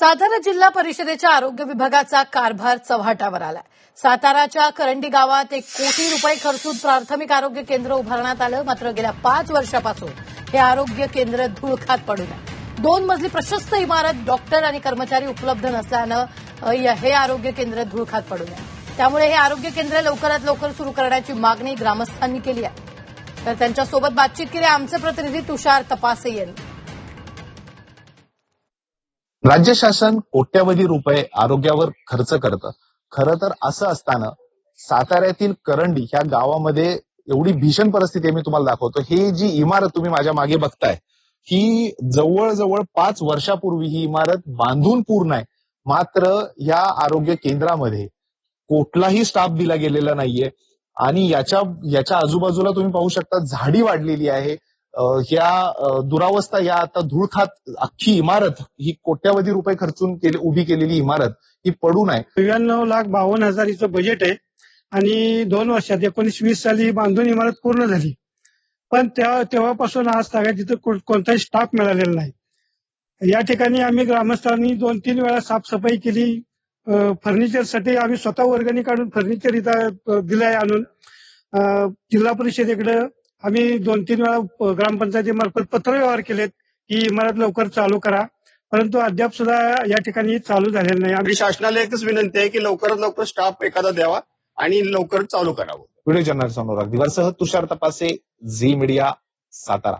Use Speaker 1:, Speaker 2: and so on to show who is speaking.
Speaker 1: सातारा जिल्हा परिषदेच्या आरोग्य विभागाचा कारभार चव्हाटावर आलाय. साताराच्या करंडी गावात एक कोटी रुपये खर्चून प्राथमिक आरोग्य केंद्र उभारण्यात आलं मात्र गेल्या पाच वर्षापासून हे आरोग्य केंद्र धुळखात पडून आहे. दोन मजली प्रशस्त इमारत डॉक्टर आणि कर्मचारी उपलब्ध नसल्यानं य- हे आरोग्य केंद्र धुळखात पडून आहे. त्यामुळे हे आरोग्य केंद्र लवकरात लवकर सुरू करण्याची मागणी ग्रामस्थांनी केली आहे. तर त्यांच्यासोबत बातचीत केली आमचे प्रतिनिधी तुषार तपासे यांनी.
Speaker 2: राज्य शासन कोट्यवधी रुपये आरोग्यावर खर्च करतं. खरं तर असं असताना साताऱ्यातील करंडी ह्या गावामध्ये एवढी भीषण परिस्थिती आहे मी तुम्हाला दाखवतो. ही जी इमारत तुम्ही माझ्या मागे बघताय ही जवळजवळ पाच वर्षापूर्वी ही इमारत बांधून पूर्ण आहे. मात्र या आरोग्य केंद्रामध्ये कुठलाही स्टाफ दिला गेलेला नाहीये. आणि याच्या याच्या आजूबाजूला तुम्ही पाहू शकता झाडी वाढलेली आहे. ह्या दुरावस्था या आता धूळखात अख्खी इमारत ही कोट्यावधी रुपये खर्चून केली उभी केलेली इमारत ही पडून आहे
Speaker 3: नव्याण्णव लाख बावन्न हजारीचं बजेट आहे. आणि दोन वर्षात एकोणीस वीस साली ही बांधून इमारत पूर्ण झाली. पण त्या तेव्हापासून आज तागात तिथं कोणताही स्टाफ मिळालेला नाही. या ठिकाणी आम्ही ग्रामस्थांनी दोन तीन वेळा साफसफाई केली. फर्निचरसाठी आम्ही स्वतः वर्गणी काढून फर्निचर इथं दिलंय आणून. जिल्हा परिषदेकडे आम्ही दोन तीन वेळा ग्रामपंचायतीमार्फत पत्रव्यवहार केलेत की इमारत लवकर चालू करा. परंतु अद्याप सुद्धा या ठिकाणी चालू झालेलं नाही.
Speaker 4: आपली शासनाला एकच विनंती आहे की लवकरात लवकर स्टाफ एखादा द्यावा आणि लवकर चालू करावं.
Speaker 2: व्हिडिओ जर्नलिस्ट अनुराग दिवारसह तुषार तपासे झी मीडिया सातारा.